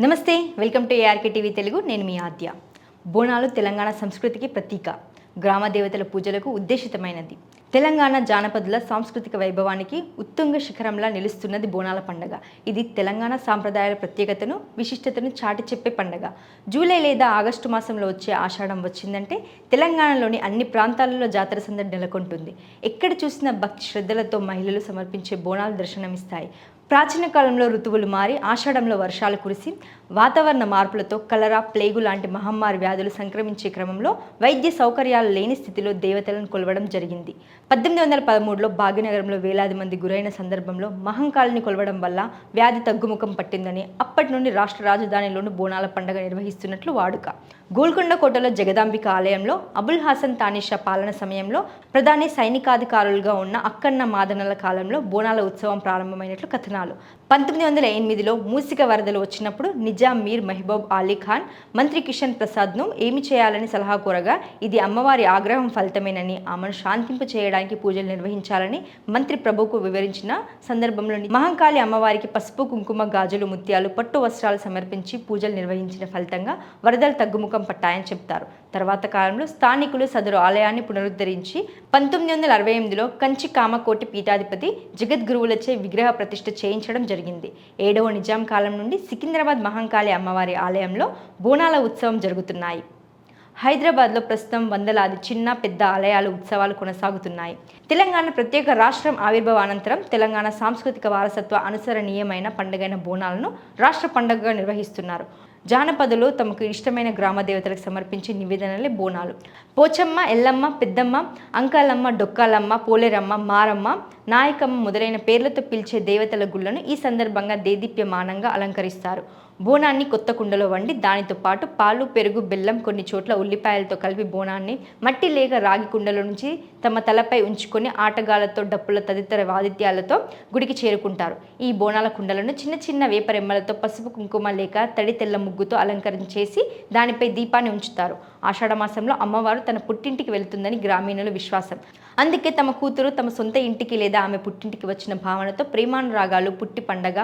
నమస్తే welcome to A R K TV Telugu. నేను మీ ఆద్య. బోనాలు తెలంగాణ సంస్కృతికి ప్రతీక. గ్రామ దేవతల పూజలకు ఉద్దేశితమైనది. తెలంగాణ జానపదుల సాంస్కృతిక వైభవానికి ఉత్తుంగ శిఖరంలా నిలుస్తున్నది బోనాల పండగ. ఇది తెలంగాణ సాంప్రదాయాల ప్రత్యేకతను విశిష్టతను చాటి చెప్పే పండగ. జూలై లేదా ఆగస్టు మాసంలో వచ్చే ఆషాఢం వచ్చిందంటే తెలంగాణలోని అన్ని ప్రాంతాలలో జాతర సందడి నెలకొంటుంది. ఎక్కడ చూసినా భక్తి శ్రద్ధలతో మహిళలు సమర్పించే బోనాలు దర్శనమిస్తాయి. ప్రాచీన కాలంలో ఋతువులు మారి ఆషాఢంలో వర్షాలు కురిసి వాతావరణ మార్పులతో కలరా ప్లేగు లాంటి మహమ్మారి వ్యాధులు సంక్రమించే క్రమంలో వైద్య సౌకర్యాలు లేని స్థితిలో దేవతలను కొలవడం జరిగింది. పద్దెనిమిది వందల పదమూడులో భాగ్యనగరంలో వేలాది మంది గురైన సందర్భంలో మహంకాళిని కొలవడం వల్ల వ్యాధి తగ్గుముఖం పట్టిందని అప్పటి నుండి రాష్ట్ర రాజధానిలోని బోనాల పండుగ నిర్వహిస్తున్నట్లు వాడుక. గోల్కొండ కోటలో జగదాంబిక ఆలయంలో అబుల్ హాసన్ తానిషా పాలన సమయంలో ప్రధాని సైనికాధికారులుగా ఉన్న అక్కన్న మాదనల కాలంలో బోనాల ఉత్సవం ప్రారంభమైనట్లు కథనం కథనాలు పంతొమ్మిది వందల ఎనిమిదిలో మూసిక వరదలు వచ్చినప్పుడు నిజాం మీర్ మెహబూబ్ అలీ ఖాన్ మంత్రి కిషన్ ప్రసాద్ను ఏమి చేయాలని సలహా కోరగా ఇది అమ్మవారి ఆగ్రహం ఫలితమేనని ఆమెను శాంతింపు చేయడానికి పూజలు నిర్వహించాలని మంత్రి ప్రభుకు వివరించిన సందర్భంలో మహంకాళి అమ్మవారికి పసుపు కుంకుమ గాజులు ముత్యాలు పట్టు వస్త్రాలు సమర్పించి పూజలు నిర్వహించిన ఫలితంగా వరదలు తగ్గుముఖం పట్టాయని చెప్తారు. తర్వాత కాలంలో స్థానికులు సదరు ఆలయాన్ని పునరుద్ధరించి పంతొమ్మిది వందల అరవై ఎనిమిదిలో కంచి కామకోటి పీఠాధిపతి జగద్గురువులచే విగ్రహ ప్రతిష్ఠ చేయించడం జరిగింది. ఏడవ నిజాం కాలం నుండి సికింద్రాబాద్ మహంకాళి అమ్మవారి ఆలయంలో బోనాల ఉత్సవం జరుగుతున్నాయి. హైదరాబాద్లో ప్రస్తుతం వందలాది చిన్న పెద్ద ఆలయాలు ఉత్సవాలు కొనసాగుతున్నాయి. తెలంగాణ ప్రత్యేక రాష్ట్రం ఆవిర్భావ అనంతరం తెలంగాణ సాంస్కృతిక వారసత్వ అనుసరణీయమైన పండుగైన బోనాలను రాష్ట్ర పండుగగా నిర్వహిస్తున్నారు. జానపదులు తమకు ఇష్టమైన గ్రామ దేవతలకు సమర్పించే నివేదనలే బోనాలు. పోచమ్మ ఎల్లమ్మ పెద్దమ్మ అంకాలమ్మ డొక్కాలమ్మ పోలేరమ్మ మారమ్మ నాయకమ్మ మొదలైన పేర్లతో పిలిచే దేవతల గుళ్ళను ఈ సందర్భంగా దేదీప్యమానంగా అలంకరిస్తారు. బోనాన్ని కొత్త కుండలో వండి దానితో పాటు పాలు పెరుగు బెల్లం కొన్ని చోట్ల ఉల్లిపాయలతో కలిపి బోనాన్ని మట్టి లేక రాగి కుండల నుంచి తమ తలపై ఉంచుకొని ఆటగాళ్ళతో డప్పుల తదితర వాదిత్యాలతో గుడికి చేరుకుంటారు. ఈ బోనాల కుండలను చిన్న చిన్న వేపరెమ్మలతో పసుపు కుంకుమ లేక తడి తెల్ల ముగ్గుతో అలంకరించేసి దానిపై దీపాన్ని ఉంచుతారు. ఆషాఢమాసంలో అమ్మవారు తన పుట్టింటికి వెళుతుందని గ్రామీణుల విశ్వాసం. అందుకే తమ కూతురు తమ సొంత ఇంటికి లేదా ఆమె పుట్టింటికి వచ్చిన భావనతో ప్రేమానురాగాలు పుట్టి పండగ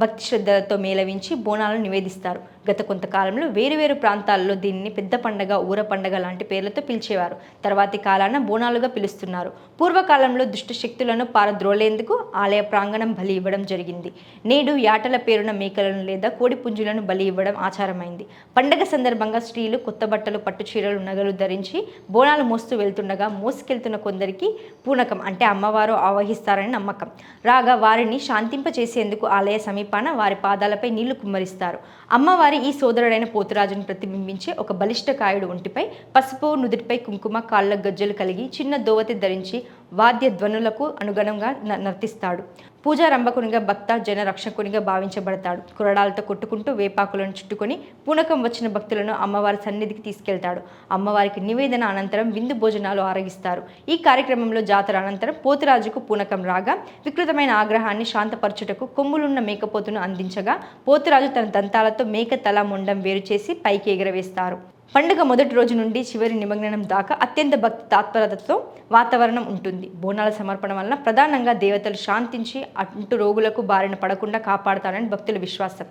భక్తి శ్రద్ధలతో మేళవించి బోనాలను నివేదిస్తారు. గత కొంతకాలంలో వేరువేరు ప్రాంతాల్లో దీనిని పెద్ద పండగ ఊర పండగ లాంటి పేర్లతో పిలిచేవారు. తర్వాతి కాలాన బోనాలుగా పిలుస్తున్నారు. పూర్వకాలంలో దుష్ట శక్తులను పారద్రోలేందుకు ఆలయ ప్రాంగణం బలి ఇవ్వడం జరిగింది. నేడు యాటల పేరున మేకలను లేదా కోడి పుంజులను బలి ఇవ్వడం ఆచారమైంది. పండగ సందర్భంగా స్త్రీలు కొత్త బట్టలు పట్టు చీరలు నగలు ధరించి బోనాలు మోస్తూ వెళ్తుండగా మోసుకెళ్తున్న కొందరికి పూనకం. అంటే అమ్మవారు ఆవహిస్తారని నమ్మకం. రాగా వారిని శాంతింపచేసేందుకు ఆలయ సమీపాన వారి పాదాలపై నీళ్ళు కుమ్మరిస్తారు. అమ్మవారి ఈ సోదరుడైన పోతురాజును ప్రతిబింబించే ఒక బలిష్ట కాయుడు ఒంటిపై పసుపు నుదుటిపై కుంకుమ కాళ్ళ గజ్జలు కలిగి చిన్న దోవతి ధరించి వాద్య ధ్వనులకు అనుగుణంగా న- నర్తిస్తాడు. పూజారంభకునిగా భక్త జన రక్షకునిగా భావించబడతాడు. కురడాలతో కొట్టుకుంటూ వేపాకులను చుట్టుకొని పూనకం వచ్చిన భక్తులను అమ్మవారి సన్నిధికి తీసుకెళ్తాడు. అమ్మవారికి నివేదన అనంతరం విందు భోజనాలు ఆరగిస్తారు. ఈ కార్యక్రమంలో జాతర అనంతరం పోతురాజుకు పూనకం రాగా వికృతమైన ఆగ్రహాన్ని శాంతపరచుటకు కొమ్ములున్న మేకపోతును అందించగా పోతురాజు తన దంతాలతో మేక తల ముండం వేరు చేసి పైకి ఎగరవేస్తారు. పండుగ మొదటి రోజు నుండి చివరి నిమగ్నం దాకా అత్యంత భక్తి తాత్పరతతో వాతావరణం ఉంటుంది. బోనాల సమర్పణ వలన ప్రధానంగా దేవతలు శాంతించి అంటు రోగులకు బారిన పడకుండా కాపాడతారని భక్తుల విశ్వాసం.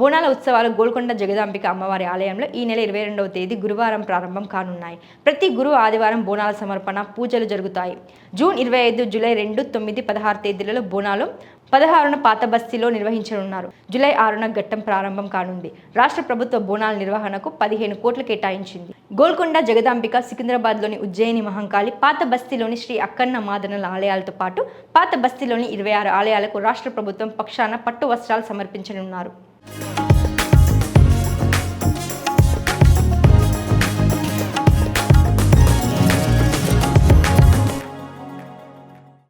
బోనాల ఉత్సవాలు గోల్కొండ జగదాంబిక అమ్మవారి ఆలయంలో ఈ నెల ఇరవై రెండవ తేదీ గురువారం ప్రారంభం కానున్నాయి. ప్రతి గురు ఆదివారం బోనాల సమర్పణ పూజలు జరుగుతాయి. జూన్ ఇరవై ఐదు జూలై రెండు తొమ్మిది పదహారు తేదీలలో బోనాలు పదహారున పాత బస్తీలో నిర్వహించనున్నారు. జూలై ఆరున ఘట్టం ప్రారంభం కానుంది. రాష్ట్ర ప్రభుత్వ బోనాల నిర్వహణకు పదిహేను కోట్లు కేటాయించింది. గోల్కొండ జగదాంబిక సికింద్రాబాద్లోని ఉజ్జయిని మహంకాళి పాత బస్తీలోని శ్రీ అక్కన్న మాదనల ఆలయాలతో పాటు పాత బస్తీలోని ఇరవై ఆరు ఆలయాలకు రాష్ట్ర ప్రభుత్వం పక్షాన పట్టు వస్త్రాలు సమర్పించనున్నారు.